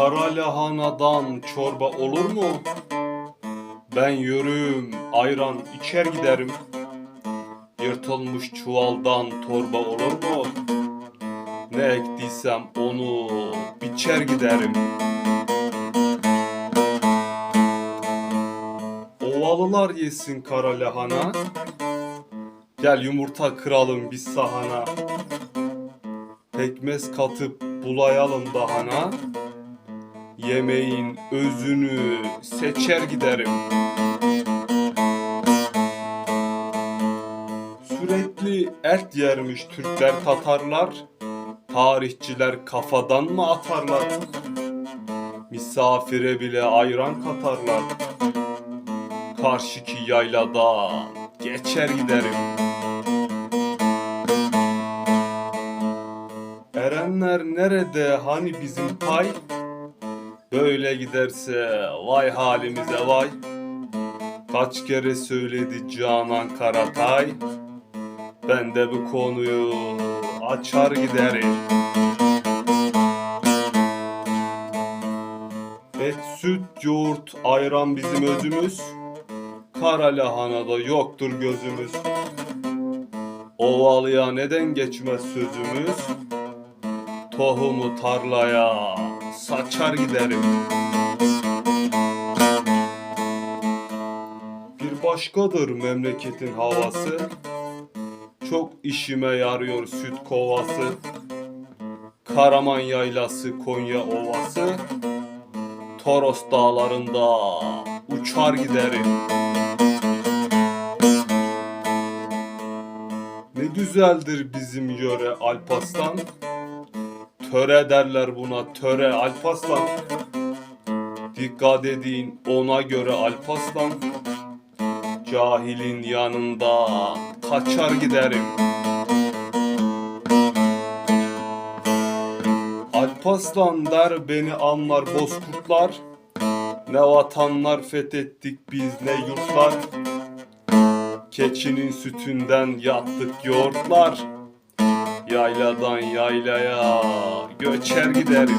Kara lahanadan çorba olur mu? Ben yürüm, ayran içer giderim. Yırtılmış çuvaldan torba olur mu? Ne ektiysem onu biçer giderim. Ovalılar yesin kara lahana. Gel yumurta kıralım biz sahana. Pekmez katıp bulayalım dahana. Yemeğin özünü seçer giderim. Sürekli et yermiş Türkler Tatarlar. Tarihçiler kafadan mı atarlar? Misafire bile ayran katarlar. Karşıki yayladan geçer giderim. Erenler nerede hani bizim pay? Böyle giderse vay halimize vay. Kaç kere söyledi Canan Karatay. Ben de bu konuyu açar giderim. Et, süt, yoğurt, ayran bizim özümüz. Kara lahanada yoktur gözümüz. Ovalıya neden geçmez sözümüz? Tohumu tarlaya saçar giderim. Bir başkadır memleketin havası. Çok işime yarıyor süt kovası. Karaman yaylası Konya ovası. Toros dağlarında uçar giderim. Ne güzeldir bizim yöre Alpaslan. Töre derler buna töre Alpaslan. Dikkat edin ona göre Alpaslan. Cahilin yanında kaçar giderim. Alpaslan der beni anlar bozkurtlar. Ne vatanlar fethettik biz ne yurtlar. Keçinin sütünden yaptık yoğurtlar. Yayladan yaylaya göçer giderim.